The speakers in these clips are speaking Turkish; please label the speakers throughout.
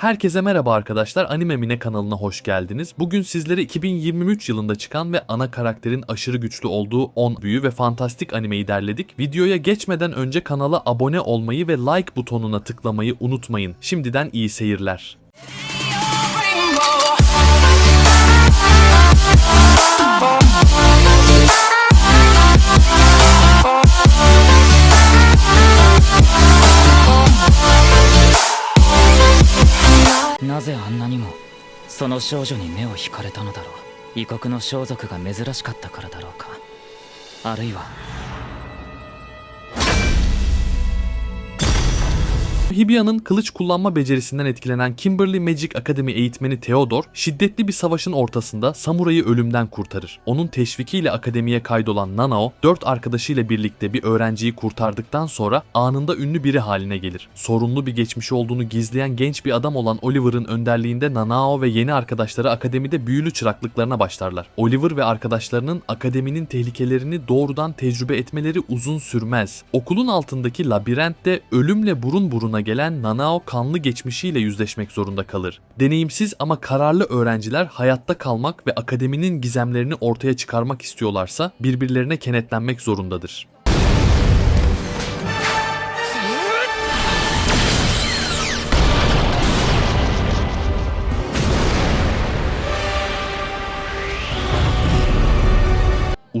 Speaker 1: Herkese merhaba arkadaşlar. Anime Mine kanalına hoş geldiniz. Bugün sizlere 2023 yılında çıkan ve ana karakterin aşırı güçlü olduğu 10 büyü ve fantastik animeyi derledik. Videoya geçmeden önce kanala abone olmayı ve like butonuna tıklamayı unutmayın. Şimdiden iyi seyirler.「
Speaker 2: の少女に目を引かれたのだろう。異国の装束が珍しかったからだろうか。あるいは
Speaker 1: Hibia'nın kılıç kullanma becerisinden etkilenen Kimberly Magic Academy eğitmeni Theodore, şiddetli bir savaşın ortasında samurayı ölümden kurtarır. Onun teşvikiyle akademiye kaydolan Nanao, dört arkadaşıyla birlikte bir öğrenciyi kurtardıktan sonra anında ünlü biri haline gelir. Sorunlu bir geçmişi olduğunu gizleyen genç bir adam olan Oliver'ın önderliğinde Nanao ve yeni arkadaşları akademide büyülü çıraklıklarına başlarlar. Oliver ve arkadaşlarının akademinin tehlikelerini doğrudan tecrübe etmeleri uzun sürmez. Okulun altındaki labirentte ölümle burun buruna gelen Nanao kanlı geçmişiyle yüzleşmek zorunda kalır. Deneyimsiz ama kararlı öğrenciler hayatta kalmak ve akademinin gizemlerini ortaya çıkarmak istiyorlarsa birbirlerine kenetlenmek zorundadır.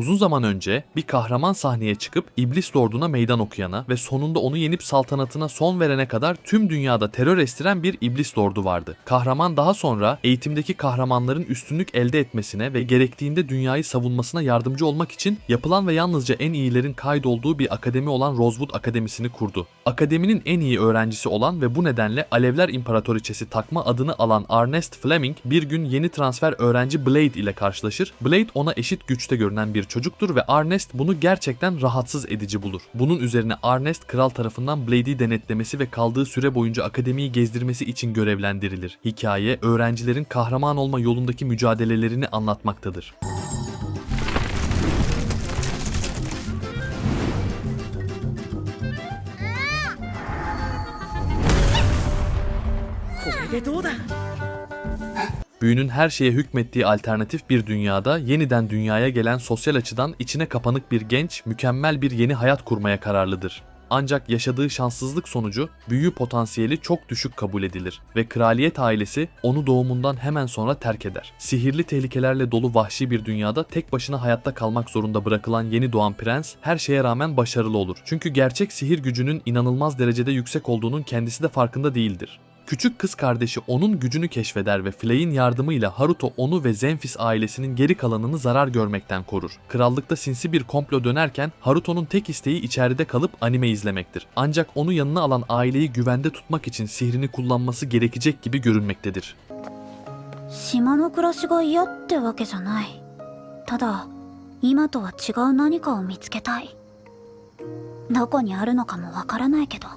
Speaker 1: Uzun zaman önce bir kahraman sahneye çıkıp İblis Lord'una meydan okuyana ve sonunda onu yenip saltanatına son verene kadar tüm dünyada terör estiren bir İblis Lord'u vardı. Kahraman daha sonra eğitimdeki kahramanların üstünlük elde etmesine ve gerektiğinde dünyayı savunmasına yardımcı olmak için yapılan ve yalnızca en iyilerin kaydolduğu bir akademi olan Rosewood Akademisi'ni kurdu. Akademinin en iyi öğrencisi olan ve bu nedenle Alevler İmparatoriçesi takma adını alan Ernest Fleming bir gün yeni transfer öğrenci Blade ile karşılaşır. Blade ona eşit güçte görünen bir çocuktur ve Arnest bunu gerçekten rahatsız edici bulur. Bunun üzerine Arnest kral tarafından Blade'i denetlemesi ve kaldığı süre boyunca akademiyi gezdirmesi için görevlendirilir. Hikaye öğrencilerin kahraman olma yolundaki mücadelelerini anlatmaktadır.
Speaker 3: Aa!
Speaker 1: Büyünün her şeye hükmettiği alternatif bir dünyada yeniden dünyaya gelen sosyal açıdan içine kapanık bir genç mükemmel bir yeni hayat kurmaya kararlıdır. Ancak yaşadığı şanssızlık sonucu büyü potansiyeli çok düşük kabul edilir ve kraliyet ailesi onu doğumundan hemen sonra terk eder. Sihirli tehlikelerle dolu vahşi bir dünyada tek başına hayatta kalmak zorunda bırakılan yeni doğan prens her şeye rağmen başarılı olur. Çünkü gerçek sihir gücünün inanılmaz derecede yüksek olduğunun kendisi de farkında değildir. Küçük kız kardeşi onun gücünü keşfeder ve Flay'in yardımıyla Haruto onu ve Zenfis ailesinin geri kalanını zarar görmekten korur. Krallıkta sinsi bir komplo dönerken Haruto'nun tek isteği içeride kalıp anime izlemektir. Ancak onu yanına alan aileyi güvende tutmak için sihrini kullanması gerekecek gibi görünmektedir.
Speaker 4: 島の暮らしが嫌ってわけじゃないただ今とは違う何かを見つけたいどこにあるのかもわからないけど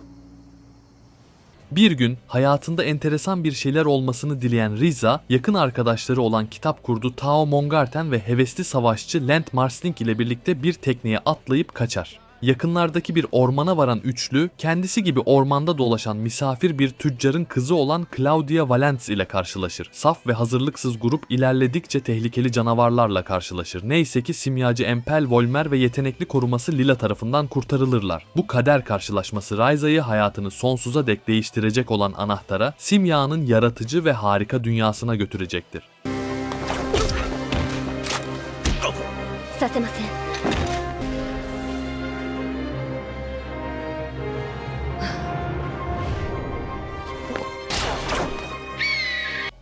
Speaker 1: bir gün hayatında enteresan bir şeyler olmasını dileyen Riza, yakın arkadaşları olan kitap kurdu Tao Mongarten ve hevesli savaşçı Lent Marsling ile birlikte bir tekneye atlayıp kaçar Yakınlardaki bir ormana varan üçlü, kendisi gibi ormanda dolaşan misafir bir tüccarın kızı olan Claudia Valens ile karşılaşır. Saf ve hazırlıksız grup ilerledikçe tehlikeli canavarlarla karşılaşır. Neyse ki simyacı Empel Volmer ve yetenekli koruması Lila tarafından kurtarılırlar. Bu kader karşılaşması Raiza'yı hayatını sonsuza dek değiştirecek olan anahtara, simyanın yaratıcı ve harika dünyasına götürecektir.
Speaker 4: させません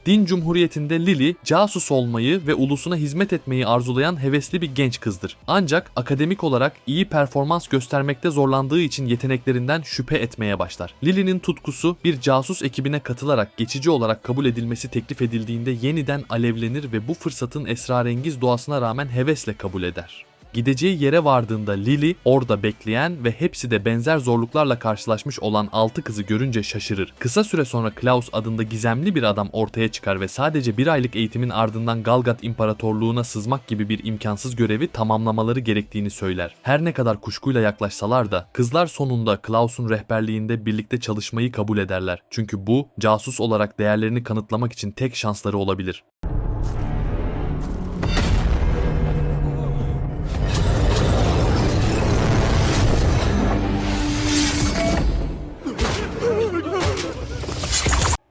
Speaker 1: Din Cumhuriyeti'nde Lily, casus olmayı ve ulusuna hizmet etmeyi arzulayan hevesli bir genç kızdır. Ancak akademik olarak iyi performans göstermekte zorlandığı için yeteneklerinden şüphe etmeye başlar. Lily'nin tutkusu bir casus ekibine katılarak geçici olarak kabul edilmesi teklif edildiğinde yeniden alevlenir ve bu fırsatın esrarengiz doğasına rağmen hevesle kabul eder. Gideceği yere vardığında Lily orada bekleyen ve hepsi de benzer zorluklarla karşılaşmış olan 6 kızı görünce şaşırır. Kısa süre sonra Klaus adında gizemli bir adam ortaya çıkar ve sadece bir aylık eğitimin ardından Galgat İmparatorluğu'na sızmak gibi bir imkansız görevi tamamlamaları gerektiğini söyler. Her ne kadar kuşkuyla yaklaşsalar da kızlar sonunda Klaus'un rehberliğinde birlikte çalışmayı kabul ederler. Çünkü bu casus olarak değerlerini kanıtlamak için tek şansları olabilir.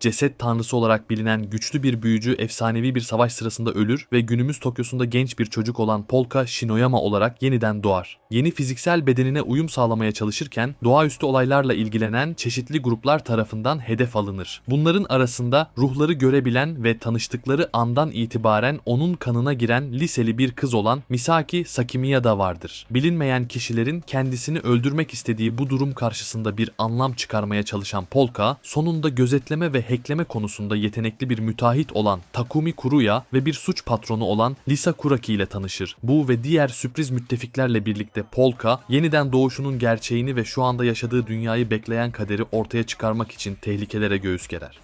Speaker 1: Ceset tanrısı olarak bilinen güçlü bir büyücü efsanevi bir savaş sırasında ölür ve günümüz Tokyo'sunda genç bir çocuk olan Polka Shinoyama olarak yeniden doğar. Yeni fiziksel bedenine uyum sağlamaya çalışırken doğaüstü olaylarla ilgilenen çeşitli gruplar tarafından hedef alınır. Bunların arasında ruhları görebilen ve tanıştıkları andan itibaren onun kanına giren liseli bir kız olan Misaki Sakimiya da vardır. Bilinmeyen kişilerin kendisini öldürmek istediği bu durum karşısında bir anlam çıkarmaya çalışan Polka, sonunda gözetleme ve hackleme konusunda yetenekli bir müteahhit olan Takumi Kuruya ve bir suç patronu olan Lisa Kuraki ile tanışır. Bu ve diğer sürpriz müttefiklerle birlikte Polka, yeniden doğuşunun gerçeğini ve şu anda yaşadığı dünyayı bekleyen kaderi ortaya çıkarmak için tehlikelere göğüs gerer.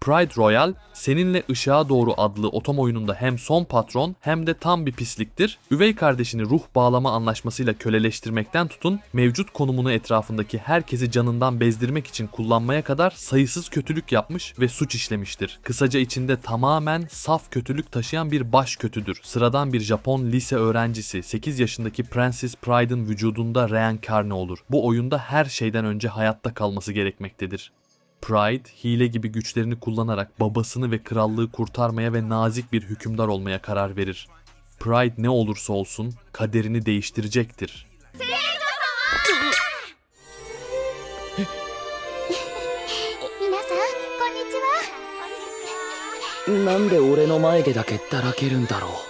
Speaker 1: Pride Royal, Seninle Işığa Doğru adlı otom oyununda hem son patron hem de tam bir pisliktir. Üvey kardeşini ruh bağlama anlaşmasıyla köleleştirmekten tutun, mevcut konumunu etrafındaki herkesi canından bezdirmek için kullanmaya kadar sayısız kötülük yapmış ve suç işlemiştir. Kısaca içinde tamamen saf kötülük taşıyan bir baş kötüdür. Sıradan bir Japon lise öğrencisi 8 yaşındaki Princess Pride'ın vücudunda reenkarne olur. Bu oyunda her şeyden önce hayatta kalması gerekmektedir. Pride, hile gibi güçlerini kullanarak babasını ve krallığı kurtarmaya ve nazik bir hükümdar olmaya karar verir. Pride ne olursa olsun kaderini değiştirecektir.
Speaker 3: 皆さんこんにちは
Speaker 5: なんで俺の眉毛だけだらけるんだろう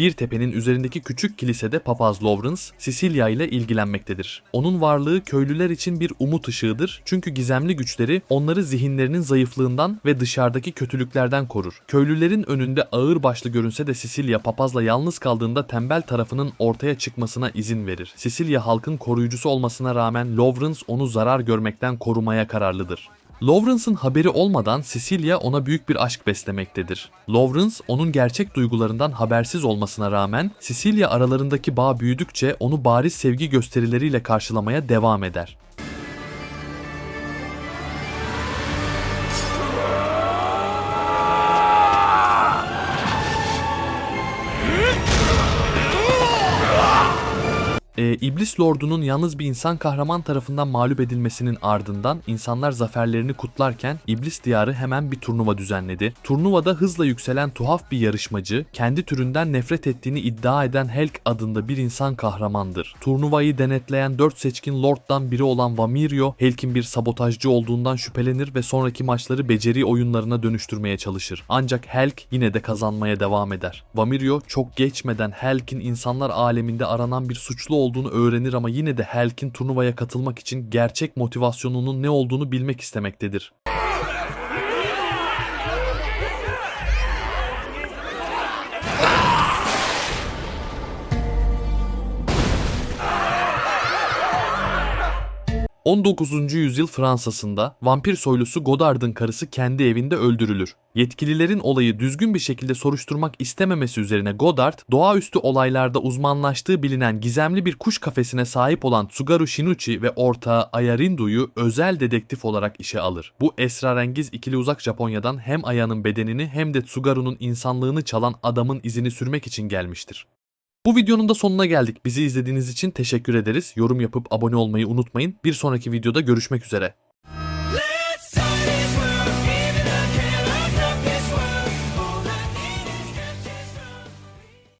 Speaker 1: bir tepenin üzerindeki küçük kilisede papaz Lawrence, Sicilya ile ilgilenmektedir. Onun varlığı köylüler için bir umut ışığıdır çünkü gizemli güçleri onları zihinlerinin zayıflığından ve dışarıdaki kötülüklerden korur. Köylülerin önünde ağır başlı görünse de Sicilya papazla yalnız kaldığında tembel tarafının ortaya çıkmasına izin verir. Sicilya halkın koruyucusu olmasına rağmen Lawrence onu zarar görmekten korumaya kararlıdır. Lawrence'ın haberi olmadan Cecilia ona büyük bir aşk beslemektedir. Lawrence onun gerçek duygularından habersiz olmasına rağmen Cecilia aralarındaki bağ büyüdükçe onu bariz sevgi gösterileriyle karşılamaya devam eder. İblis Lordu'nun yalnız bir insan kahraman tarafından mağlup edilmesinin ardından insanlar zaferlerini kutlarken İblis Diyarı hemen bir turnuva düzenledi. Turnuvada hızla yükselen tuhaf bir yarışmacı, kendi türünden nefret ettiğini iddia eden Helk adında bir insan kahramandır. Turnuvayı denetleyen 4 seçkin Lord'dan biri olan Vamirio, Helk'in bir sabotajcı olduğundan şüphelenir ve sonraki maçları beceri oyunlarına dönüştürmeye çalışır. Ancak Helk yine de kazanmaya devam eder. Vamirio çok geçmeden Helk'in insanlar aleminde aranan bir suçlu öğrenir ama yine de Helk'in turnuvaya katılmak için gerçek motivasyonunun ne olduğunu bilmek istemektedir. ...19. yüzyıl Fransa'sında vampir soylusu Godard'ın karısı kendi evinde öldürülür. Yetkililerin olayı düzgün bir şekilde soruşturmak istememesi üzerine Godard, doğaüstü olaylarda uzmanlaştığı bilinen gizemli bir kuş kafesine sahip olan Tsugaru Shinichi ve ortağı Ayarindu'yu özel dedektif olarak işe alır. Bu esrarengiz ikili uzak Japonya'dan hem Aya'nın bedenini hem de Tsugaru'nun insanlığını çalan adamın izini sürmek için gelmiştir. Bu videonun da sonuna geldik. Bizi izlediğiniz için teşekkür ederiz. Yorum yapıp abone olmayı unutmayın. Bir sonraki videoda görüşmek üzere.